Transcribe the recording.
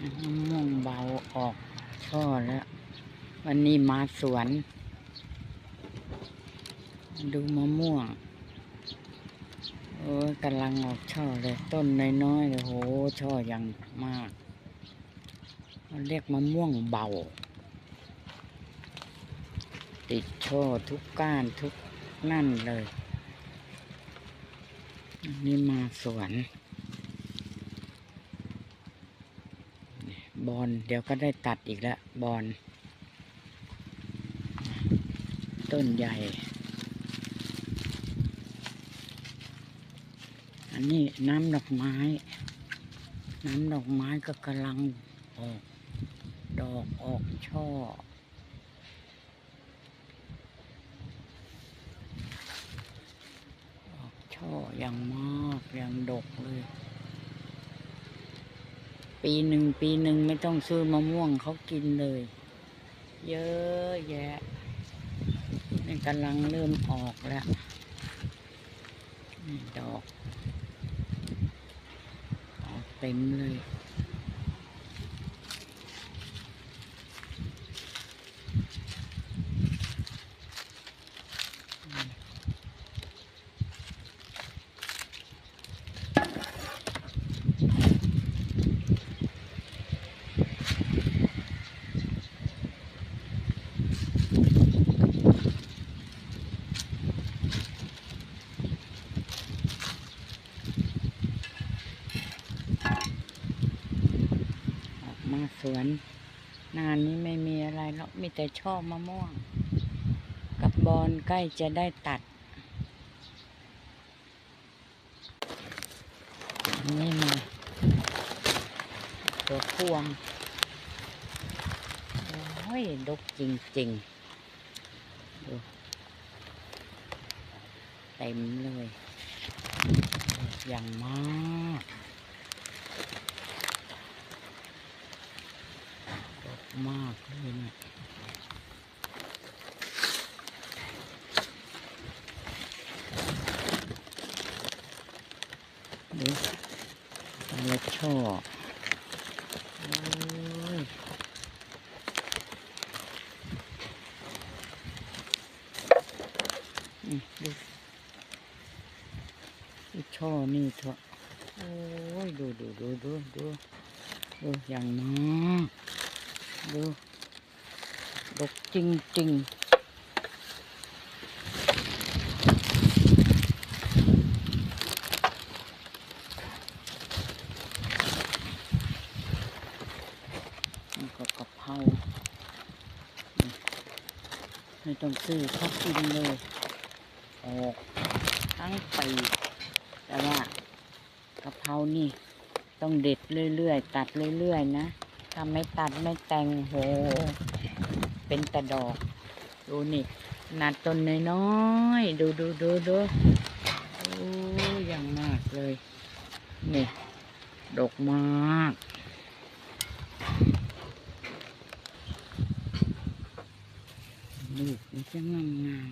มะม่วงเบาออกช่อแล้ว วันนี้มาสวน ดูมะม่วงโอ้ยกำลังออกช่อเลยต้นน้อยๆเลยโหช่อยังมากมันเรียกมะม่วงเบา ติดช่อทุกก้านทุกนั่นเลยอันนี่มาสวน บอลเดี๋ยวก็ได้ตัดอีกแล้วบอลต้นใหญ่ อันนี้น้ำดอกไม้ น้ำดอกไม้ก็กำลังออกดอกออกช่อ ออกช่ออย่างมากอย่างดกเลย ปีหนึ่งปีหนึ่งไม่ต้องซื้อมะม่วงเขากินเลย เยอะแยะนี่กำลังเริ่มออกแล้วดอกออกเต็มเลย มาสวน นานนี้ไม่มีอะไรหรอกมีแต่ชอบมะม่วง กับบอลใกล้จะได้ตัดนนี่มาตัวพวง โอ้ยดกจริงๆ ดูเต็มเลย อย่างมากดกมากเลยเนะ ดูอะไรช่อดูช่อนี่เถอะโอ้ยดูดูดูดูดูดูอย่างมากดูดกจริงจริงๆนี่ก็กะเพรานี่ ไม่ต้องซื้อเขากินเลยออกทั้งปีแต่ว่ากะเพรานี่ ต้องเด็ดเรื่อยๆ ตัดเรื่อยๆ นะถ้าไม่ตัดไม่แต่งโห เป็นแต่ดอก ดูนี่ขนาดต้นน้อยๆ ดูดูดูดูโอ้อย่างมากเลย นี่ ดกมาก ลูกมันจะงาม